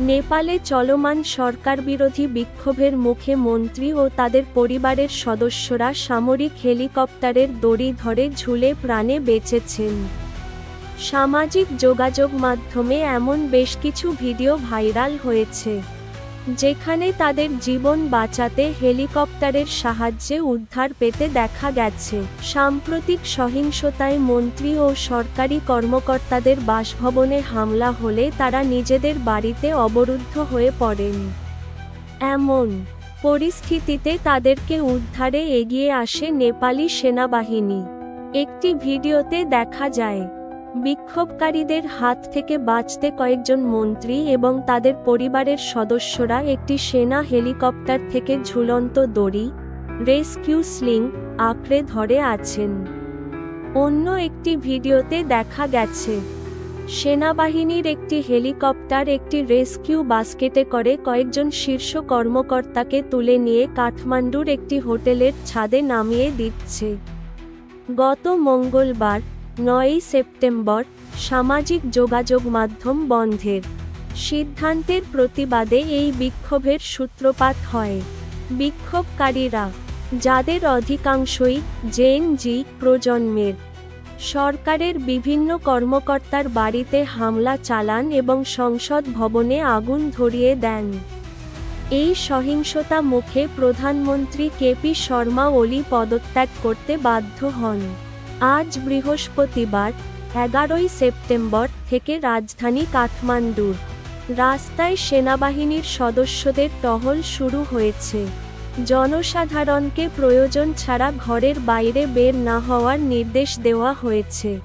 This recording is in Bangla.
নেপালে চলমান সরকার বিরোধী বিক্ষোভের মুখে মন্ত্রী ও তাদের পরিবারের সদস্যরা সামরিক হেলিকপ্টারের দড়ি ধরে ঝুলে প্রাণে বেঁচেছেন। সামাজিক যোগাযোগ মাধ্যমে এমন বেশ কিছু ভিডিও ভাইরাল হয়েছে। যেখানে তাদের জীবন বাঁচাতে হেলিকপ্টারের সাহায্যে উদ্ধার পেতে দেখা গেছে। সাম্প্রতিক সহিংসতায় মন্ত্রী ও সরকারি কর্মকর্তাদের বাসভবনে হামলা হলে তারা নিজেদের বাড়িতে অবরুদ্ধ হয়ে পড়েন। এমন পরিস্থিতিতে তাদেরকে উদ্ধারে এগিয়ে আসে নেপালি সেনাবাহিনী। একটি ভিডিওতে দেখা যায় বিক্ষোভকারীদের হাত থেকে বাঁচতে কয়েকজন মন্ত্রী এবং তাদের পরিবারের সদস্যরা একটি সেনা হেলিকপ্টার থেকে ঝুলন্ত দড়ি, রেস্কিউ স্লিং, আঁকড়ে ধরে আছেন। অন্য একটি ভিডিওতে দেখা গেছে, সেনাবাহিনীর একটি হেলিকপ্টার একটি রেস্কিউ বাস্কেটে করে কয়েকজন শীর্ষ কর্মকর্তাকে তুলে নিয়ে কাঠমান্ডুর একটি হোটেলের ছাদে নামিয়ে দিচ্ছে। গত মঙ্গলবার নয়ই সেপ্টেম্বর সামাজিক যোগাযোগ মাধ্যম বন্ধের সিদ্ধান্তের প্রতিবাদে এই বিক্ষোভের সূত্রপাত হয়। বিক্ষোভকারীরা, যাদের অধিকাংশই জেন জি প্রজন্মের, সরকারের বিভিন্ন কর্মকর্তার বাড়িতে হামলা চালান এবং সংসদ ভবনে আগুন ধরিয়ে দেন। এই সহিংসতা মুখে প্রধানমন্ত্রী কেপি শর্মা ওলি পদত্যাগ করতে বাধ্য হন। আজ বৃহস্পতিবার, এগারোই সেপ্টেম্বর থেকে রাজধানী কাঠমান্ডুর, রাস্তায় সেনাবাহিনীর সদস্যদের টহল শুরু হয়েছে। জনসাধারণকে প্রয়োজন ছাড়া ঘরের বাইরে বের না হওয়ার নির্দেশ দেওয়া হয়েছে।